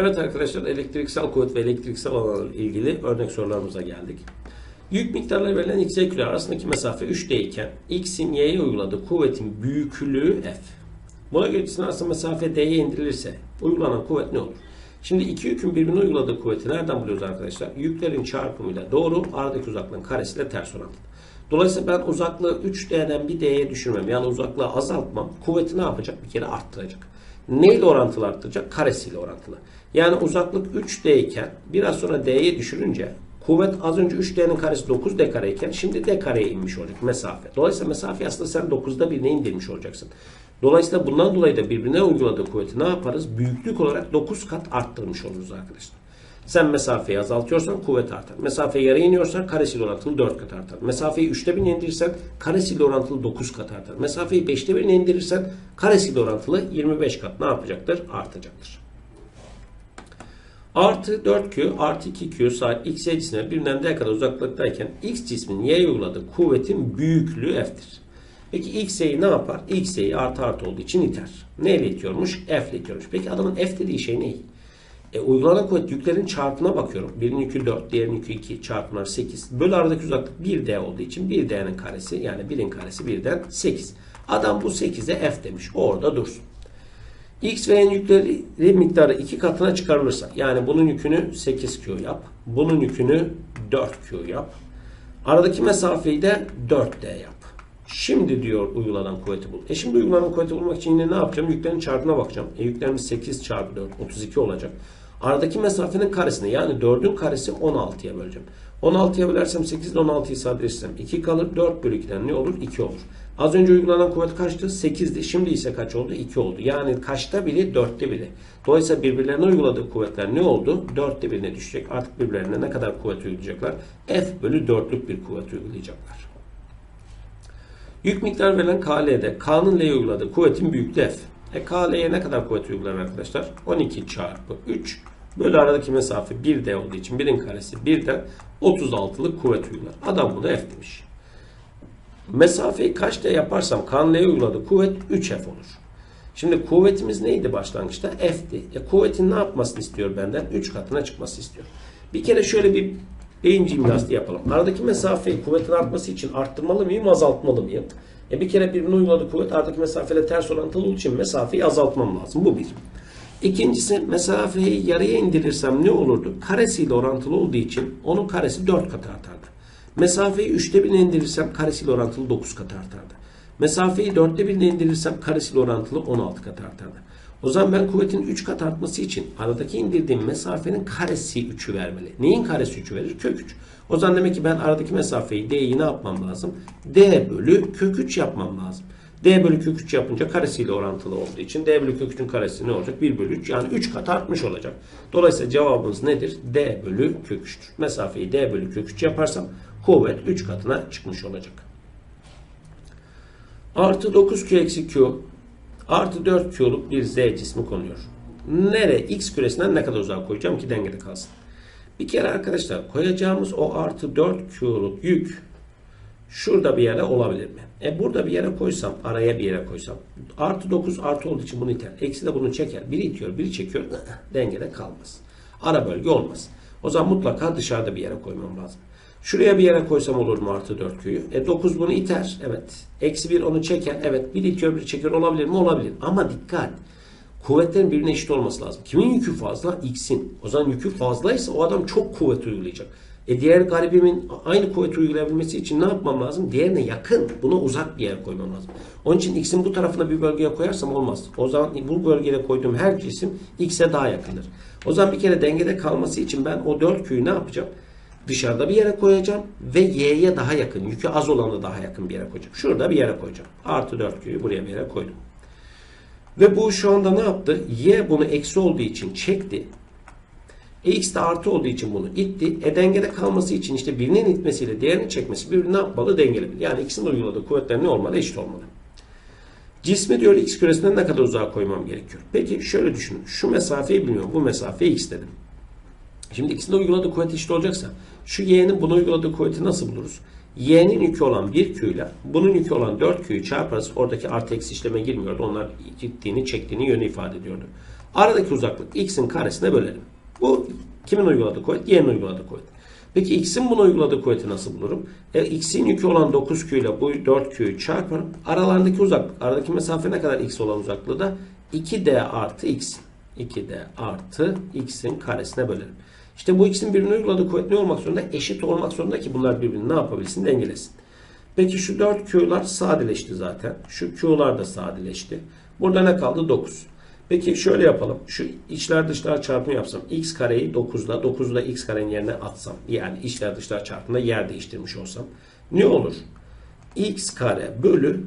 Evet arkadaşlar elektriksel kuvvet ve elektriksel alanla ilgili örnek sorularımıza geldik. Yük miktarları verilen x ile küre arasındaki mesafe 3D iken x'in y'ye uyguladığı kuvvetin büyüklüğü f. Buna göre ikisinin arasında mesafe d'ye indirilirse uygulanan kuvvet ne olur? Şimdi iki yükün birbirine uyguladığı kuvveti nereden buluyoruz arkadaşlar? Yüklerin çarpımıyla doğru, aradaki uzaklığın karesiyle ters orantılı. Dolayısıyla ben uzaklığı 3D'den bir D'ye düşürmem. Yani uzaklığı azaltmam. Kuvveti ne yapacak? Bir kere arttıracak. Neyle orantılı arttıracak? Karesiyle orantılı. Yani uzaklık 3D iken biraz sonra D'ye düşürünce kuvvet az önce 3D'nin karesi 9D kare iken şimdi D kareye inmiş olacak mesafe. Dolayısıyla mesafe aslında sen 9'da birine indirmiş olacaksın. Dolayısıyla bundan dolayı da birbirine uyguladığı kuvveti ne yaparız? Büyüklük olarak 9 kat arttırmış oluruz arkadaşlar. Sen mesafeyi azaltıyorsan kuvvet artar. Mesafeyi yarıya iniyorsan karesiyle orantılı 4 kat artar. Mesafeyi 3'te 1'ine indirirsen karesiyle orantılı 9 kat artar. Mesafeyi 5'te 1'ine indirirsen karesiyle orantılı 25 kat ne yapacaktır? Artacaktır. Artı 4Q artı 2Q sahip X cismine birbirinden D kadar uzaklıktayken X cisminin Y'ye uyguladığı kuvvetin büyüklüğü F'tir. Peki X'yi ne yapar? X'yi artı artı olduğu için iter. Neyle itiyormuş? F ile itiyormuş. Peki adamın F dediği şey ne? E, uygulanan kuvvet yüklerin çarpına bakıyorum. Birinin yükü 4, diğerinin yükü 2, çarpımlar 8. Böyle aradaki uzaklık 1D olduğu için 1D'nin karesi yani 1'in karesi 1'den 8. Adam bu 8'e F demiş. O orada dursun. X ve N yükleri miktarı iki katına çıkarılırsa yani bunun yükünü 8Q yap. Bunun yükünü 4Q yap. Aradaki mesafeyi de 4D yap. Şimdi diyor uygulanan kuvveti bul. E şimdi uygulanan kuvveti bulmak için yine ne yapacağım? Yüklerin çarpına bakacağım. E yüklerimiz 8 çarpı 4 32 olacak. Aradaki mesafenin karesini yani 4'ün karesi 16'ya böleceğim. 16'ya bölersem 8 ile 16'yı sadeleştirsem 2 kalır. 4 bölü 2'den ne olur? 2 olur. Az önce uygulanan kuvvet kaçtı? 8'di. Şimdi ise kaç oldu? 2 oldu. Yani kaçta biri? 4'te biri. Dolayısıyla birbirlerine uyguladığı kuvvetler ne oldu? 4'te birine düşecek. Artık birbirlerine ne kadar kuvvet uygulayacaklar? F bölü 4'lük bir kuvvet uygulayacaklar. Yük miktarı verilen KL'de K'nın L'ye uyguladığı kuvvetin büyüklüğü F. E KL'ye ne kadar kuvvet uygular arkadaşlar? 12 çarpı 3 bölü aradaki mesafe 1D olduğu için 1'in karesi 1'den 36'lık kuvvet uygular. Adam bunu F demiş. Mesafeyi kaç D yaparsam L'ye uyguladığı kuvvet 3F olur. Şimdi kuvvetimiz neydi başlangıçta? F'ti. E kuvvetin ne yapmasını istiyor benden? 3 katına çıkması istiyor. Bir kere şöyle bir beyin jimnastiği yapalım. Aradaki mesafeyi kuvvetin artması için arttırmalı mıyım, azaltmalı mıyım? E bir kere birbirine uyguladığı kuvvet aradaki mesafeyle ters orantılı olduğu için mesafeyi azaltmam lazım. Bu bir. İkincisi mesafeyi yarıya indirirsem ne olurdu? Karesiyle orantılı olduğu için onun karesi 4 kat artardı. Mesafeyi 3'te 1'e indirirsem karesiyle orantılı 9 kat artardı. Mesafeyi 4'te 1'e indirirsem karesiyle orantılı 16 kat artardı. O zaman ben kuvvetin 3 kat artması için aradaki indirdiğim mesafenin karesi 3'ü vermeli. Neyin karesi 3'ü verir? Kök 3. O zaman demek ki ben aradaki mesafeyi D'yi ne yapmam lazım? D bölü kök 3 yapmam lazım. D bölü kök 3 yapınca karesiyle orantılı olduğu için D bölü kök 3'ün karesi ne olacak? 1 bölü 3 yani 3 kat artmış olacak. Dolayısıyla cevabımız nedir? D bölü kök 3'tür. Mesafeyi D bölü kök 3 yaparsam kuvvet 3 katına çıkmış olacak. Artı 9Q eksi Q artı 4Q'luk bir Z cismi konuyor. Nere? X küresinden ne kadar uzağa koyacağım ki dengede kalsın. Bir kere arkadaşlar koyacağımız o artı 4Q'luk yük şurada bir yere olabilir mi? E burada bir yere koysam, araya bir yere koysam. Artı 9 artı olduğu için bunu iter. Eksi de bunu çeker. Biri itiyor, biri çekiyor. Dengede kalmaz. Ara bölge olmaz. O zaman mutlaka dışarıda bir yere koymam lazım. Şuraya bir yere koysam olur mu artı 4Q'yu? E 9 bunu iter. Evet. Eksi 1 onu çeker. Evet. Bir itiyor bir çekiyor olabilir mi? Olabilir. Ama dikkat. Kuvvetlerin birbirine eşit olması lazım. Kimin yükü fazla? X'in. O zaman yükü fazlaysa o adam çok kuvvet uygulayacak. E diğer garibimin aynı kuvvet uygulayabilmesi için ne yapmam lazım? Diğerine yakın, buna uzak bir yere koymam lazım. Onun için X'in bu tarafına bir bölgeye koyarsam olmaz. O zaman bu bölgeye koyduğum her cisim X'e daha yakındır. O zaman bir kere dengede kalması için ben o 4Q'yu ne yapacağım? Dışarıda bir yere koyacağım ve y'ye daha yakın, yükü az olanı daha yakın bir yere koyacağım. Şurada bir yere koyacağım. Artı 4Q'yu buraya bir yere koydum. Ve bu şu anda ne yaptı? Y bunu eksi olduğu için çekti. E x de artı olduğu için bunu itti. E dengede kalması için işte birinin itmesiyle diğerinin çekmesi birbirini ne yapmalı? Dengeli. Yani ikisinin uyguladığı kuvvetler ne olmalı? Eşit olmalı. Cismi diyor x küresinden ne kadar uzağa koymam gerekiyor. Peki şöyle düşünün. Şu mesafeyi bilmiyorum. Bu mesafe x dedim. Şimdi ikisinde uyguladığı kuvvet eşit olacaksa şu y'nin buna uyguladığı kuvveti nasıl buluruz? y'nin yükü olan 1q ile bunun yükü olan 4q'yu çarparız. Oradaki artı eksi işleme girmiyordu. Onlar gittiğini, çektiğini yönü ifade ediyordu. Aradaki uzaklık x'in karesine bölerim. Bu kimin uyguladığı kuvvet? Y'nin uyguladığı kuvvet. Peki x'in buna uyguladığı kuvveti nasıl bulurum? E, x'in yükü olan 9q ile bu 4q'yu çarparım. Aralarındaki uzaklık, aradaki mesafe ne kadar x olan uzaklığı da 2d artı x. 2d artı x'in karesine bölerim. İşte bu x'in birbirine uyguladığı kuvvet ne olmak zorunda? Eşit olmak zorunda ki bunlar birbirini ne yapabilsin? Dengelesin. Peki şu 4Q'lar sadeleşti zaten. Şu Q'lar da sadeleşti. Burada ne kaldı? 9. Peki şöyle yapalım. Şu içler dışlar çarpımı yapsam. X kareyi 9'la 9'la x karenin yerine atsam. Yani içler dışlar çarpımında yer değiştirmiş olsam. Ne olur? x kare bölü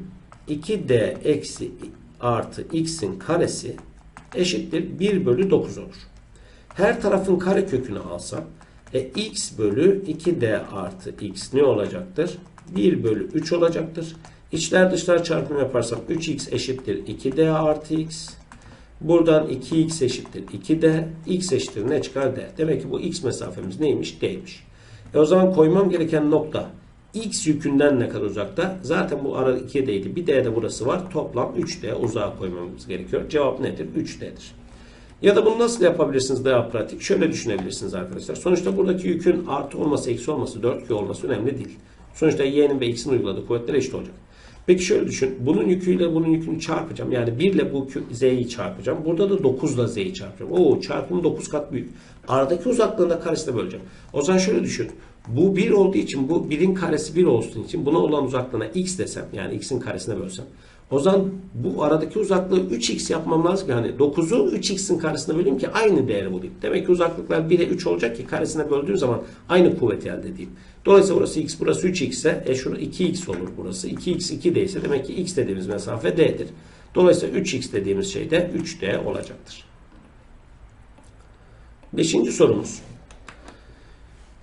2d eksi artı x'in karesi eşittir 1 bölü 9 olur. Her tarafın kare kökünü alsam e, x bölü 2d artı x ne olacaktır? 1 bölü 3 olacaktır. İçler dışlar çarpımı yaparsam 3x eşittir 2d artı x. Buradan 2x eşittir 2d. x eşittir ne çıkar d. Demek ki bu x mesafemiz neymiş? d'ymiş. E o zaman koymam gereken nokta x yükünden ne kadar uzakta? Zaten bu ara 2d'ydi. Bir d de burası var. Toplam 3d uzağa koymamız gerekiyor. Cevap nedir? 3d'dir. Ya da bunu nasıl yapabilirsiniz daha pratik? Şöyle düşünebilirsiniz arkadaşlar. Sonuçta buradaki yükün artı olması, eksi olması, 4Q olması önemli değil. Sonuçta y'nin ve x'in uyguladığı kuvvetler eşit olacak. Peki şöyle düşün. Bunun yüküyle bunun yükünü çarpacağım. Yani 1 ile bu z'yi çarpacağım. Burada da 9 ile z'yi çarpacağım. Oo çarpım 9 kat büyük. Aradaki uzaklığını da karesine böleceğim. O zaman şöyle düşün. Bu 1 olduğu için bu 1'in karesi 1 olsun için buna olan uzaklığına x desem yani x'in karesine bölsem. O zaman bu aradaki uzaklığı 3x yapmam lazım ki hani 9'u 3x'in karesine böleyim ki aynı değeri bulayım. Demek ki uzaklıklar 1'e 3 olacak ki karesine böldüğüm zaman aynı kuvveti elde edeyim. Dolayısıyla burası x, burası 3x ise e şurada 2x olur burası. 2x 2d ise demek ki x dediğimiz mesafe d'dir. Dolayısıyla 3x dediğimiz şey de 3d olacaktır. Beşinci sorumuz.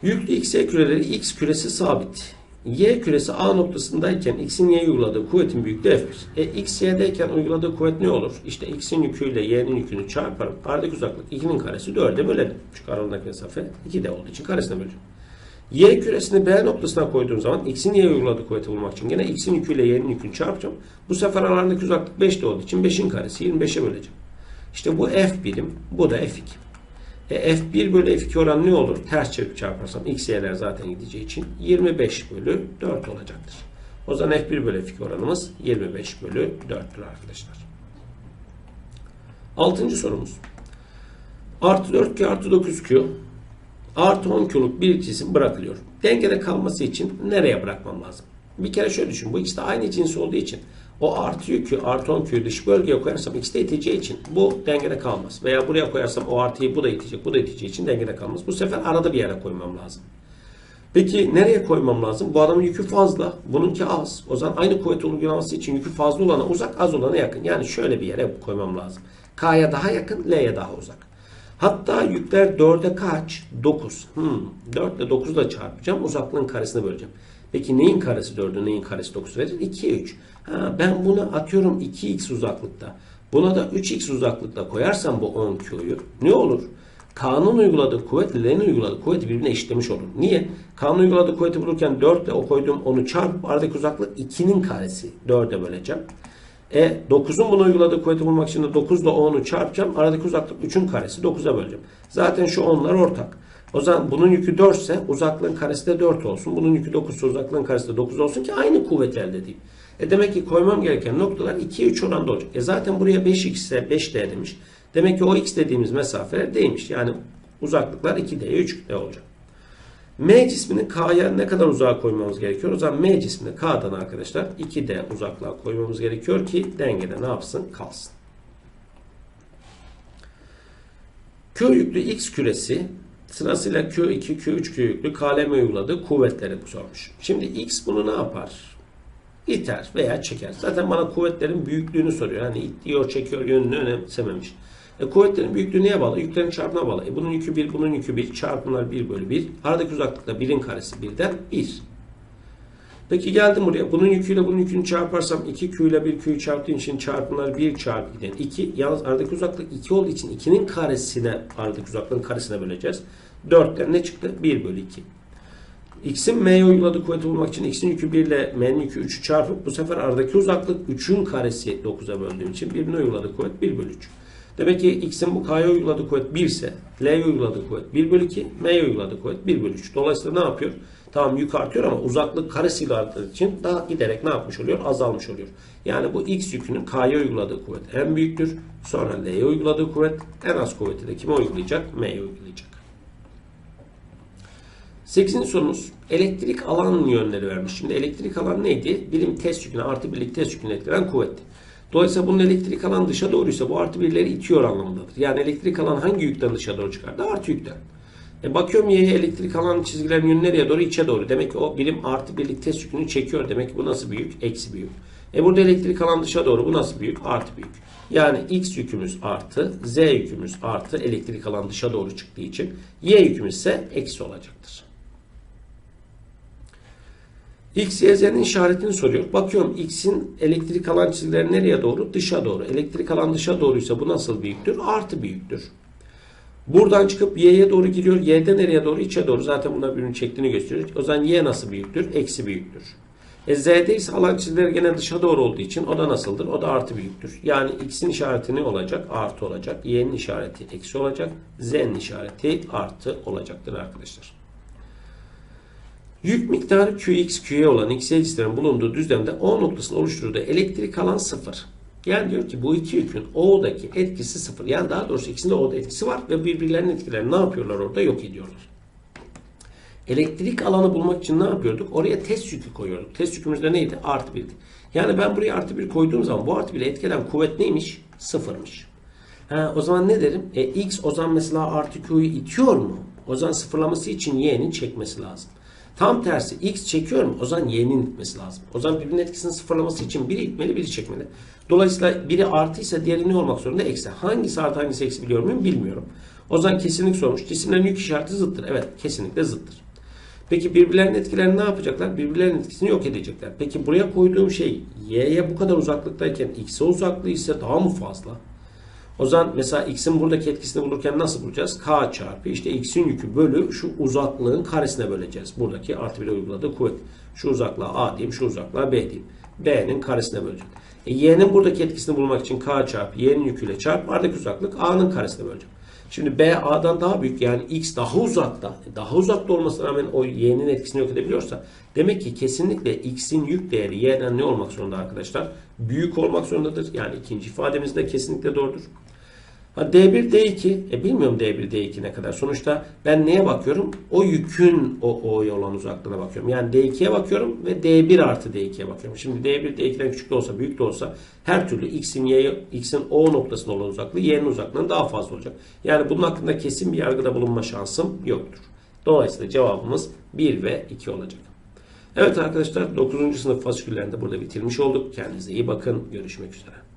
Yüklü x küreleri x küresi sabit. Y küresi A noktasındayken X'in Y'ye uyguladığı kuvvetin büyüklüğü F'dir. E X Y'deyken uyguladığı kuvvet ne olur? İşte X'in yüküyle Y'nin yükünü çarparım. Aradaki uzaklık 2'nin karesi 4'e bölelim. Çünkü aralarındaki mesafe 2D olduğu için karesine böleceğim. Y küresini B noktasına koyduğum zaman X'in Y'ye uyguladığı kuvveti bulmak için gene X'in yüküyle Y'nin yükünü çarpacağım. Bu sefer aralarındaki uzaklık 5'te olduğu için 5'in karesi 25'e böleceğim. İşte bu F birim, bu da F2. E, F1 bölü F2 oranı ne olur? Ters çevirip çarparsam x y'ler zaten gideceği için 25 bölü 4 olacaktır. O zaman F1 bölü F2 oranımız 25 bölü 4'tür arkadaşlar. Altıncı sorumuz. Artı 4Q artı 9Q artı 10Q'luk bir cisim bırakılıyor. Dengede kalması için nereye bırakmam lazım? Bir kere şöyle düşün. Bu ikisi de aynı cins olduğu için o artı yükü artı 10 Q'yu dış bölgeye koyarsam x de iteceği için bu dengede kalmaz. Veya buraya koyarsam o artıyı bu da itecek, bu da iteceği için dengede kalmaz. Bu sefer arada bir yere koymam lazım. Peki nereye koymam lazım? Bu adamın yükü fazla, bununki az. O zaman aynı kuvvet uygulaması için yükü fazla olana uzak, az olana yakın. Yani şöyle bir yere koymam lazım. K'ya daha yakın, L'ye daha uzak. Hatta yükler 4'e kaç? 9. Hmm, 4 ile 9 ile çarpacağım. Uzaklığın karesine böleceğim. Peki neyin karesi 4'ü neyin karesi 9 verir? 2'ye 3. Ha, ben buna atıyorum 2x uzaklıkta. Buna da 3x uzaklıkta koyarsam bu 10q'yu ne olur? K'nın uyguladığı kuvvet L'nin uyguladığı kuvveti birbirine eşitlemiş olur. Niye? K'nın uyguladığı kuvveti bulurken 4 ile o koyduğum onu çarpıp aradaki uzaklık 2'nin karesi 4'e böleceğim. E 9'un bunu uyguladığı kuvveti bulmak için de 9 ile 10'u çarpacağım. Aradaki uzaklık 3'ün karesi 9'a böleceğim. Zaten şu 10'lar ortak. O zaman bunun yükü 4 ise uzaklığın karesi de 4 olsun. Bunun yükü 9 ise uzaklığın karesi de 9 olsun ki aynı kuvveti elde edeyim. E demek ki koymam gereken noktalar 2'ye 3 oranda olacak. E zaten buraya 5x ise 5d demiş. Demek ki o x dediğimiz mesafeler değilmiş. Yani uzaklıklar 2d'ye 3d olacak. M cismini K'ya ne kadar uzağa koymamız gerekiyor? O zaman M cismini K'dan arkadaşlar 2D uzaklığa koymamız gerekiyor ki dengede ne yapsın? Kalsın. Q yüklü X küresi sırasıyla Q2, Q3, Q yüklü KLM uyguladığı kuvvetleri sormuş. Şimdi X bunu ne yapar? İter veya çeker. Zaten bana kuvvetlerin büyüklüğünü soruyor. Hani itiyor, çekiyor yönünü önemsememiş. E, kuvvetlerin büyüklüğü neye bağlı? Yüklerin çarpımına bağlı. E, bunun yükü 1, bunun yükü 1. Çarpımlar 1 bölü 1. Aradaki uzaklık da 1'in karesi 1'den 1. Peki geldim buraya. Bunun yüküyle bunun yükünü çarparsam 2Q ile 1Q'yu çarptığım için çarpımlar 1 çarpı 2'den 2. Yalnız aradaki uzaklık 2 olduğu için 2'nin karesine aradaki uzaklığın karesine böleceğiz. 4'ten ne çıktı? 1 bölü 2. X'in M'ye uyguladığı kuvveti bulmak için X'in yükü 1 ile M'nin yükü 3'ü çarpıp bu sefer aradaki uzaklık 3'ün karesi 9'a böldüğüm için birbirine uyguladığı kuvvet 1 bölü 3. Demek ki x'in bu k'ya uyguladığı kuvvet 1 ise l'ye uyguladığı kuvvet 1 bölü 2, m'ye uyguladığı kuvvet 1 bölü 3. Dolayısıyla ne yapıyor? Tamam yük artıyor ama uzaklık karesiyle arttığı için daha giderek ne yapmış oluyor? Azalmış oluyor. Yani bu x yükünün k'ya uyguladığı kuvvet en büyüktür. Sonra l'ye uyguladığı kuvvet en az kuvveti de kime uygulayacak? M'ye uygulayacak. 8. sorumuz elektrik alan yönleri vermiş. Şimdi elektrik alan neydi? Birim test yüküne artı birlik test yüküne etkilen kuvvetti. Dolayısıyla bunun elektrik alan dışa doğruysa bu artı birleri itiyor anlamındadır. Yani elektrik alan hangi yükten dışa doğru çıkardı? Artı yükten. E bakıyorum y'ye elektrik alan çizgilerin yönü nereye doğru? içe doğru. Demek ki o birim artı birlik test yükünü çekiyor. Demek ki bu nasıl bir yük? Eksi bir yük. E burada elektrik alan dışa doğru. Bu nasıl bir yük? Artı bir yük. Yani x yükümüz artı, z yükümüz artı elektrik alan dışa doğru çıktığı için y yükümüz ise eksi olacaktır. X, Y, Z'nin işaretini soruyor. Bakıyorum X'in elektrik alan çizgileri nereye doğru? Dışa doğru. Elektrik alan dışa doğruysa bu nasıl bir yüktür? Artı bir yüktür. Buradan çıkıp Y'ye doğru gidiyor. Y'de nereye doğru? İçe doğru. Zaten bunlar birbirini çektiğini gösteriyor. O zaman Y nasıl bir yüktür? Eksi bir yüktür. E Z'de ise alan çizgileri gene dışa doğru olduğu için o da nasıldır? O da artı bir yüktür. Yani X'in işareti ne olacak? Artı olacak. Y'nin işareti eksi olacak. Z'nin işareti artı olacaktır arkadaşlar. Yük miktarı Qx, Q'ye olan X cislerin bulunduğu düzlemde O noktasını oluşturduğu elektrik alan sıfır. Yani diyor ki bu iki yükün O'daki etkisi sıfır. Yani daha doğrusu ikisinde O'da etkisi var ve birbirlerinin etkilerini ne yapıyorlar orada? Yok ediyorlar. Elektrik alanı bulmak için ne yapıyorduk? Oraya test yükü koyuyorduk. Test yükümüz de neydi? Artı birdi. Yani ben buraya artı bir koyduğum zaman bu artı bile etkilen kuvvet neymiş? Sıfırmış. Ha, o zaman ne derim? E, X o zaman mesela artı Q'yu itiyor mu? O zaman sıfırlaması için Y'nin çekmesi lazım. Tam tersi X çekiyor mu? O zaman Y'nin itmesi lazım. O zaman birbirinin etkisini sıfırlaması için biri itmeli, biri çekmeli. Dolayısıyla biri artıysa diğeri ne olmak zorunda? Eksi. Hangisi artı hangisi eksi biliyor muyum? Bilmiyorum. O zaman kesinlik sormuş. Cisimlerin yük işareti zıttır. Evet kesinlikle zıttır. Peki birbirlerinin etkilerini ne yapacaklar? Birbirlerinin etkisini yok edecekler. Peki buraya koyduğum şey y'ye bu kadar uzaklıktayken x'e uzaklığı ise daha mı fazla? O zaman mesela x'in buradaki etkisini bulurken nasıl bulacağız? k çarpı işte x'in yükü bölü şu uzaklığın karesine böleceğiz. Buradaki artı 1'e uyguladığı kuvvet. Şu uzaklığa a diyeyim, şu uzaklığa b diyeyim. b'nin karesine böleceğim. E, y'nin buradaki etkisini bulmak için k çarpı y'nin yüküyle çarp aradaki uzaklık a'nın karesine böleceğim. Şimdi B A'dan daha büyük yani X daha uzakta. Daha uzakta olmasına rağmen o Y'nin etkisini yok edebiliyorsa demek ki kesinlikle X'in yük değeri Y'den ne olmak zorunda arkadaşlar? Büyük olmak zorundadır. Yani ikinci ifademiz de kesinlikle doğrudur. Ha, D1, D2. E bilmiyorum D1, D2 ne kadar. Sonuçta ben neye bakıyorum? O yükün o O'ya olan uzaklığına bakıyorum. Yani D2'ye bakıyorum ve D1 artı D2'ye bakıyorum. Şimdi D1, D2'den küçük de olsa, büyük de olsa her türlü X'in Y, X'in O noktasına olan uzaklığı Y'nin uzaklığından daha fazla olacak. Yani bunun hakkında kesin bir yargıda bulunma şansım yoktur. Dolayısıyla cevabımız 1 ve 2 olacak. Evet arkadaşlar 9. sınıf fasiküllerinde burada bitirmiş olduk. Kendinize iyi bakın. Görüşmek üzere.